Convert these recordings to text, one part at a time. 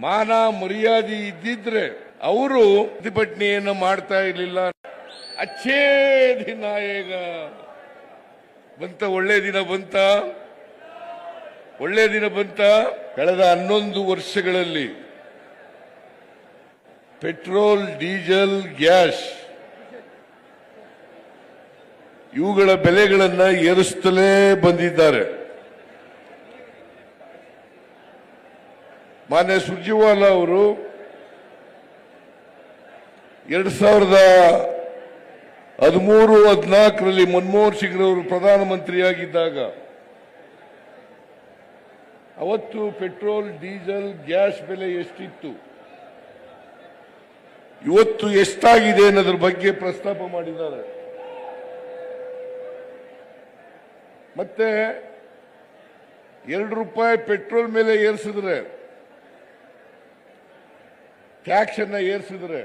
ಮಾನ ಮರ್ಯಾದೆ ಇದ್ದಿದ್ರೆ ಅವರು ಪ್ರತಿಭಟನೆಯನ್ನು ಮಾಡ್ತಾ ಇರಲಿಲ್ಲ. ಅಚ್ಚೇ ದಿನ ಈಗ. ಬಂತ, ಒಳ್ಳೆ ದಿನ ಬಂತ? ಒಳ್ಳೆ ದಿನ ಬಂತ? ಕಳೆದ ಹನ್ನೊಂದು ವರ್ಷಗಳಲ್ಲಿ ಪೆಟ್ರೋಲ್, ಡೀಸೆಲ್, ಗ್ಯಾಸ್ ಇವುಗಳ ಬೆಲೆಗಳನ್ನು ಏರಿಸುತ್ತಲೇ ಬಂದಿದ್ದಾರೆ. ಮಾನ್ಯ ಸುರ್ಜಿವಾಲ ಅವರು ಎರಡ್ ಸಾವಿರದ ಹದಿಮೂರು, ಹದಿನಾಲ್ಕರಲ್ಲಿ ಮನಮೋಹನ್ ಸಿಂಗ್ರವರು ಪ್ರಧಾನಮಂತ್ರಿಯಾಗಿದ್ದಾಗ ಅವತ್ತು ಪೆಟ್ರೋಲ್, ಡೀಸೆಲ್, ಗ್ಯಾಸ್ ಬೆಲೆ ಎಷ್ಟಿತ್ತು? ಇವತ್ತು ಎಷ್ಟಾಗಿದೆ ಅನ್ನೋದ್ರ ಬಗ್ಗೆ ಪ್ರಸ್ತಾಪ ಮಾಡಿದ್ದಾರೆ. ಮತ್ತೆ ಎರಡು ರೂಪಾಯಿ ಪೆಟ್ರೋಲ್ ಮೇಲೆ ಏರಿಸಿದ್ರೆ ಟ್ಯಾಕ್ಸ್ ಅನ್ನ ಏರಿಸಿದ್ರೆ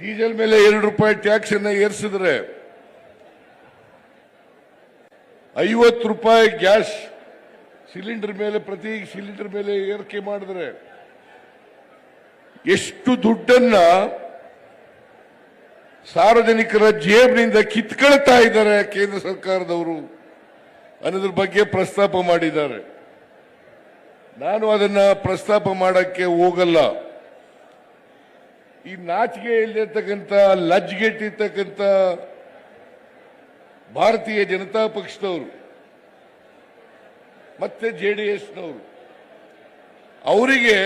ಡೀಸೆಲ್ ಮೇಲೆ ಎರಡು ರೂಪಾಯಿ ಟ್ಯಾಕ್ಸ್ ಅನ್ನ ಏರಿಸಿದ್ರೆ ಐವತ್ತು ರೂಪಾಯಿ ಗ್ಯಾಸ್ ಸಿಲಿಂಡರ್ ಮೇಲೆ ಪ್ರತಿ ಸಿಲಿಂಡರ್ ಮೇಲೆ ಏರಿಕೆ ಮಾಡಿದ್ರೆ ಎಷ್ಟು ದುಡ್ಡನ್ನ ಸಾರ್ವಜನಿಕರ ಜೇಬಿನಿಂದ ಕಿತ್ಕೊಳ್ತಾ ಇದ್ದಾರೆ ಕೇಂದ್ರ ಸರ್ಕಾರದವರು ಅನ್ನೋದ್ರ ಬಗ್ಗೆ ಪ್ರಸ್ತಾಪ ಮಾಡಿದ್ದಾರೆ. ನಾನು ಅದನ್ನ ಪ್ರಸ್ತಾಪ ಮಾಡಕ್ಕೆ ಹೋಗಲ್ಲ. ಈ ನಾಚಿಕೆ ಇಲ್ಲಿರ್ತಕ್ಕಂಥ ಭಾರತೀಯ ಜನತಾ ಪಕ್ಷದವರು, ಮತ್ತೆ ಜೆ ಡಿ ಎಸ್ನವರು, ಅವರಿಗೆ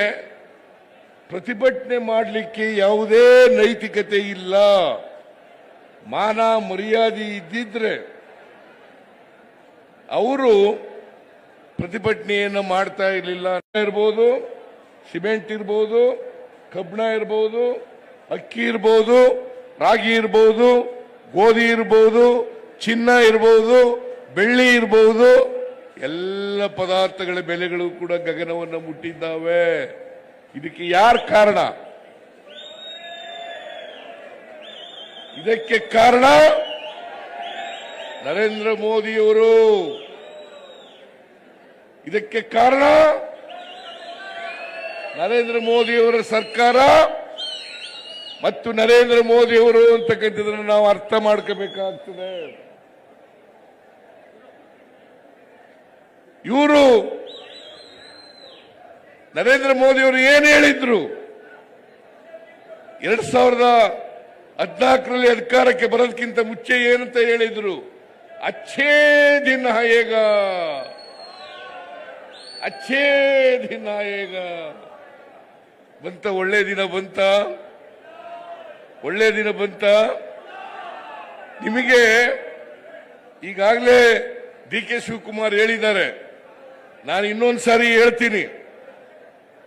ಪ್ರತಿಭಟನೆ ಮಾಡಲಿಕ್ಕೆ ಯಾವುದೇ ನೈತಿಕತೆ ಇಲ್ಲ. ಮಾನ ಮರ್ಯಾದೆ ಇದ್ದಿದ್ರೆ, ಅವರು ಪ್ರತಿಭಟನೆಯನ್ನು ಮಾಡ್ತಾ ಇರಲಿಲ್ಲ. ಇರ್ಬೋದು, ಸಿಮೆಂಟ್ ಇರ್ಬೋದು, ಕಬ್ಬಣ ಇರ್ಬೋದು, ಅಕ್ಕಿ ಇರ್ಬೋದು, ರಾಗಿ ಇರ್ಬೋದು, ಗೋಧಿ ಇರ್ಬೋದು, ಚಿನ್ನ ಇರ್ಬೋದು, ಬೆಳ್ಳಿ ಇರ್ಬೋದು, ಎಲ್ಲ ಪದಾರ್ಥಗಳ ಬೆಲೆಗಳು ಕೂಡ ಗಗನವನ್ನು ಮುಟ್ಟಿದ್ದಾವೆ. ಇದಕ್ಕೆ ಯಾರ ಕಾರಣ? ಇದಕ್ಕೆ ಕಾರಣ ನರೇಂದ್ರ ಮೋದಿಯವರು. ಇದಕ್ಕೆ ಕಾರಣ ನರೇಂದ್ರ ಮೋದಿಯವರ ಸರ್ಕಾರ ಮತ್ತು ನರೇಂದ್ರ ಮೋದಿಯವರು ಅಂತಕ್ಕಂಥದ್ದನ್ನು ನಾವು ಅರ್ಥ ಮಾಡ್ಕೋಬೇಕಾಗ್ತದೆ. ಇವರು ನರೇಂದ್ರ ಮೋದಿಯವರು ಏನು ಹೇಳಿದ್ರು? ಎರಡ್ ಸಾವಿರದ ಹದಿನಾಲ್ಕರಲ್ಲಿ ಅಧಿಕಾರಕ್ಕೆ ಬರೋದಕ್ಕಿಂತ ಮುಚ್ಚೆ ಏನಂತ ಹೇಳಿದ್ರು? ಅಚ್ಚೇ ದಿನ ಹೇಗ? ಅಚ್ಚೇ ದಿನ ಈಗ. ಬಂತ ಒಳ್ಳೆ ದಿನ ಬಂತ? ಒಳ್ಳೆ ದಿನ ಬಂತ? ನಿಮಗೆ ಈಗಾಗಲೇ ಡಿ ಕೆ ಶಿವಕುಮಾರ್ ಹೇಳಿದ್ದಾರೆ. ನಾನು ಇನ್ನೊಂದು ಸಾರಿ ಹೇಳ್ತೀನಿ.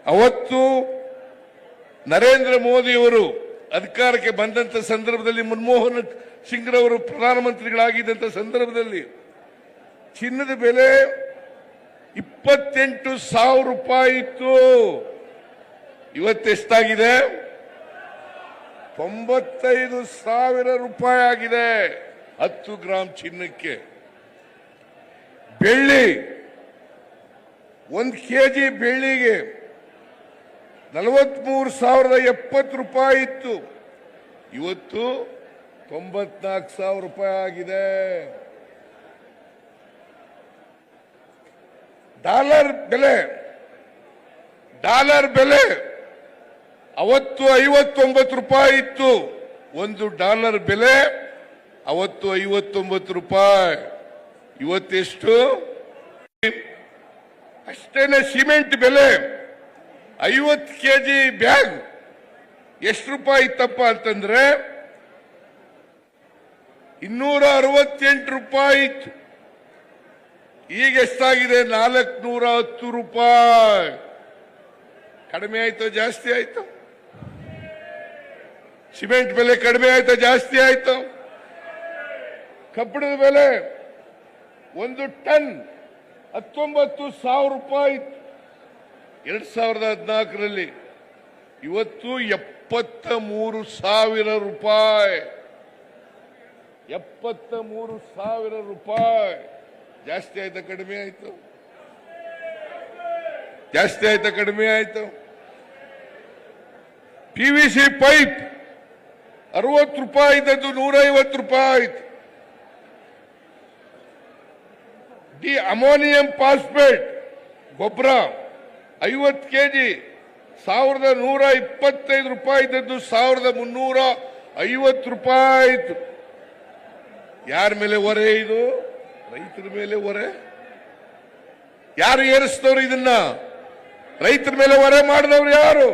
ಅವತ್ತು ನರೇಂದ್ರ ಮೋದಿಯವರು ಅಧಿಕಾರಕ್ಕೆ ಬಂದಂತ ಸಂದರ್ಭದಲ್ಲಿ ಮನಮೋಹನ್ ಸಿಂಗ್ರವರು ಪ್ರಧಾನಮಂತ್ರಿಗಳಾಗಿದ್ದಂತ ಸಂದರ್ಭದಲ್ಲಿ ಚಿನ್ನದ ಬೆಲೆ ಇಪ್ಪತ್ತೆಂಟು ಸಾವಿರ ರೂಪಾಯಿ ಇತ್ತು. ಇವತ್ತೆಷ್ಟಾಗಿದೆ ತೊಂಬತ್ತೈದು ಸಾವಿರ ರೂಪಾಯಿ ಆಗಿದೆ. ಹತ್ತು ಗ್ರಾಂ ಚಿನ್ನಕ್ಕೆ. ಬೆಳ್ಳಿ, ಒಂದು ಕೆಜಿ ಬೆಳ್ಳಿಗೆ ನಲವತ್ಮೂರು ಸಾವಿರದ ಎಪ್ಪತ್ತು ರೂಪಾಯಿ ಇತ್ತು. ಇವತ್ತು ತೊಂಬತ್ನಾಲ್ಕು ಸಾವಿರ ರೂಪಾಯಿ ಆಗಿದೆ. ಡಾಲರ್ ಬೆಲೆ ಡಾಲರ್ ಬೆಲೆ ಅವತ್ತು ಐವತ್ತೊಂಬತ್ತು ರೂಪಾಯಿ ಇತ್ತು. ಒಂದು ಡಾಲರ್ ಬೆಲೆ ಅವತ್ತು ಐವತ್ತೊಂಬತ್ತು ರೂಪಾಯಿ. ಇವತ್ತೆಷ್ಟು? ಅಷ್ಟೇನೆ ಸಿಮೆಂಟ್ ಬೆಲೆ. ಐವತ್ತು ಕೆ ಜಿ ಬ್ಯಾಗ್. ಎಷ್ಟು ರೂಪಾಯಿ ಇತ್ತಪ್ಪ ಅಂತಂದ್ರೆ ಇನ್ನೂರ ಅರವತ್ತೆಂಟು ರೂಪಾಯಿ ಇತ್ತು. ಈಗ ಎಷ್ಟಾಗಿದೆ? ನಾಲ್ಕುನೂರ ಹತ್ತು ರೂಪಾಯಿ. ಕಡಿಮೆ ಆಯ್ತು? ಜಾಸ್ತಿ ಆಯ್ತು? ಸಿಮೆಂಟ್ ಬೆಲೆ ಕಡಿಮೆ ಆಯ್ತು? ಜಾಸ್ತಿ ಆಯ್ತು? ಕಬ್ಬಿಣದ ಬೆಲೆ ಒಂದು ಟನ್ ಹತ್ತೊಂಬತ್ತು ಸಾವಿರ ರೂಪಾಯಿ ಎರಡ್ ಸಾವಿರದ ಹದಿನಾಲ್ಕರಲ್ಲಿ ಇವತ್ತು ಎಪ್ಪತ್ತ ಮೂರು ಸಾವಿರ ರೂಪಾಯಿ. ಎಪ್ಪತ್ತ ಮೂರು ಸಾವಿರ ರೂಪಾಯಿ. ಜಾಸ್ತಿ ಆಯ್ತಾ ಕಡಿಮೆ ಆಯ್ತು? ಜಾಸ್ತಿ ಆಯ್ತಾ ಕಡಿಮೆ ಆಯ್ತು? ಪಿ ವಿ ಸಿ ಪೈಪ್ ಅರವತ್ತು ರೂಪಾಯಿ ಇದ್ದದ್ದು ನೂರ ಐವತ್ತು ರೂಪಾಯಿ ಆಯ್ತು. ಡಿ ಅಮೋನಿಯಂ ಫಾಸ್ಫೇಟ್ ಗೊಬ್ಬರ, ಐವತ್ತು ಕೆ ಜಿ ಸಾವಿರದ ನೂರ ಇಪ್ಪತ್ತೈದು ರೂಪಾಯಿ ಇದ್ದದ್ದು, ಸಾವಿರದ ಮುನ್ನೂರ ಐವತ್ತು ರೂಪಾಯಿ ಆಯ್ತು. ಯಾರ ಮೇಲೆ ಹೊರೆ ಇದು? ರೈತರ ಮೇಲೆ ಹೊರೆ? ಯಾರು ಏರಿಸಿದವರು ಇದನ್ನ? ರೈತರ ಮೇಲೆ ಹೊರೆ ಮಾಡಿದವರು ಯಾರು?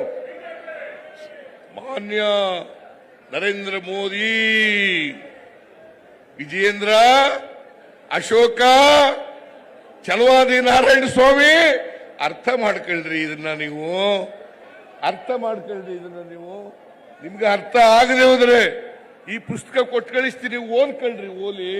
ಮಾನ್ಯ ನರೇಂದ್ರ ಮೋದಿ, ವಿಜಯೇಂದ್ರ, ಅಶೋಕ ಚಲವಾದಿ ನಾರಾಯಣ ಸ್ವಾಮಿ, ಅರ್ಥ ಮಾಡ್ಕೊಳ್ರಿ ಇದನ್ನ ನೀವು. ಅರ್ಥ ಮಾಡ್ಕೊಳ್ರಿ ಇದನ್ನ ನೀವು. ನಿಮ್ಗೆ ಅರ್ಥ ಆಗದೆ ಹೋದ್ರೆ ಈ ಪುಸ್ತಕ ಕೊಟ್ಟು ಕಳಿಸ್ತೀನಿ ಓದ್ಕೊಳ್ರಿ ಓಲಿ